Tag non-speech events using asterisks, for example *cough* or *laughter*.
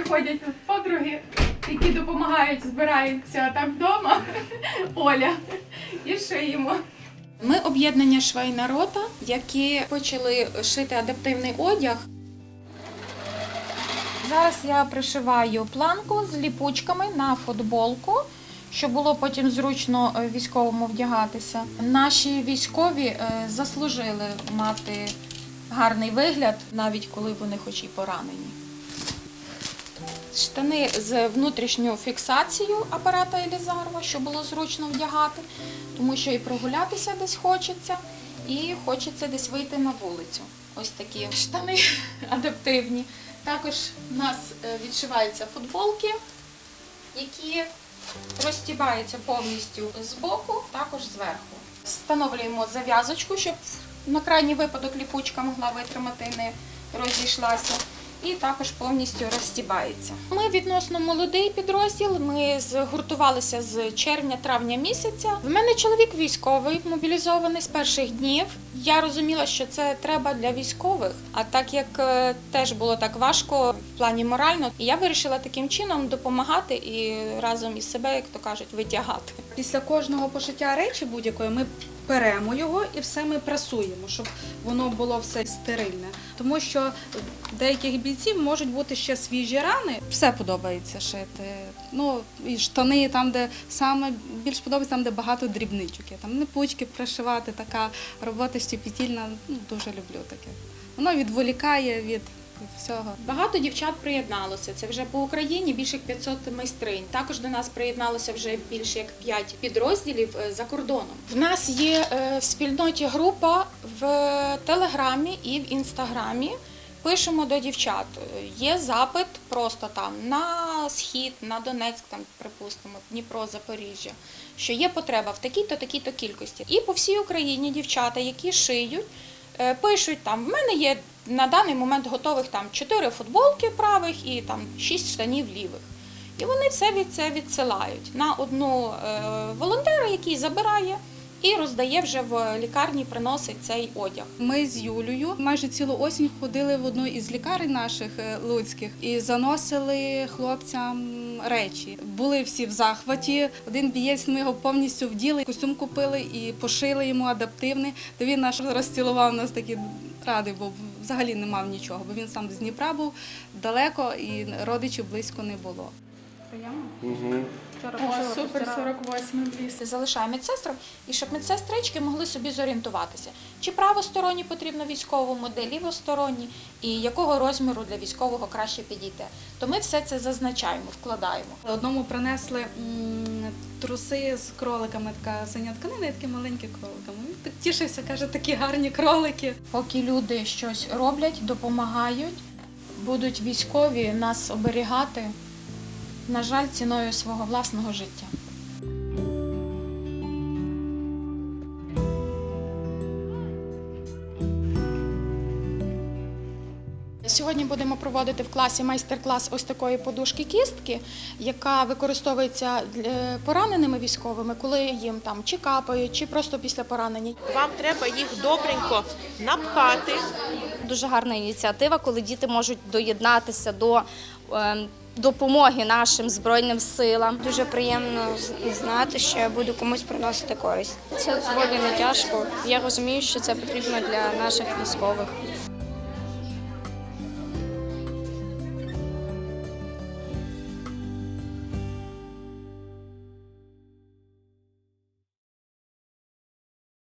приходять подруги, які допомагають, збираються так вдома. *laughs* Оля. І шиємо. Ми об'єднання швейна рота, які почали шити адаптивний одяг. Зараз я пришиваю планку з ліпучками на футболку, щоб було потім зручно е, військовому вдягатися. Наші військові е, заслужили мати гарний вигляд, навіть коли вони хоч і поранені. Штани з внутрішньою фіксацією апарата Елізарова, щоб було зручно вдягати, тому що і прогулятися десь хочеться, і хочеться десь вийти на вулицю. Ось такі штани *laughs* адаптивні. Також у нас е, відшиваються футболки, які розтібаються повністю з боку, також зверху. Встановлюємо зав'язочку, щоб на крайній випадок ліпучка могла витримати, і не розійшлася. І також повністю розстібається. Ми відносно молодий підрозділ. Ми згуртувалися з червня-травня місяця. В мене чоловік військовий, мобілізований з перших днів. Я розуміла, що це треба для військових. А так як е, теж було так важко в плані морально, я вирішила таким чином допомагати і разом із себе, як то кажуть, витягати. Після кожного пошиття речі будь-якої ми беремо його і все ми прасуємо, щоб воно було все стерильне. Тому що деяких бійців можуть бути ще свіжі рани. Все подобається шити. Ну і штани там, де саме більш подобається, там, де багато дрібничок. є. Там не пучки пришивати, така робота щепетільна. Ну, дуже люблю таке. Воно відволікає від всього. Багато дівчат приєдналося. Це вже по Україні більше як 500 майстринь. Також до нас приєдналося вже більше як 5 підрозділів е, за кордоном. В нас є е, в спільноті група в Телеграмі і в Інстаграмі. Пишемо до дівчат. Є запит просто там на схід, на Донецьк, там припустимо, Дніпро, Запоріжжя, що є потреба в такій-то, такій-то кількості. І по всій Україні дівчата, які шиють, пишуть там. В мене є на даний момент готових там 4 футболки правих і там 6 штанів лівих. І вони все від це відсилають на одну е, волонтера, який забирає і роздає вже в лікарні, приносить цей одяг. Ми з Юлею майже цілу осінь ходили в одну із лікарень наших е, луцьких і заносили хлопцям речі. Були всі в захваті. Один бієць ми його повністю вділи, костюм купили і пошили йому адаптивний. То він наш розцілував нас такі радий, бо взагалі не мав нічого, бо він сам з Дніпра був далеко і родичів близько не було. О, супер 48 ліс. Залишаю медсестрам, і щоб медсестрички могли собі зорієнтуватися, чи правосторонні потрібно військовому, де лівосторонні, і якого розміру для військового краще підійти. То ми все це зазначаємо, вкладаємо. Одному принесли труси з кроликами, така синя тканина, і такі маленькі кроликами. Він так тішився, каже, такі гарні кролики. Поки люди щось роблять, допомагають, будуть військові нас оберігати, на жаль, ціною свого власного життя. Сьогодні будемо проводити в класі майстер-клас ось такої подушки кістки, яка використовується пораненими військовими, коли їм там чи капають, чи просто після поранення. Вам треба їх добренько напхати. Дуже гарна ініціатива, коли діти можуть доєднатися до е, допомоги нашим збройним силам. Дуже приємно знати, що я буду комусь приносити користь. Це доволі не тяжко. Я розумію, що це потрібно для наших військових.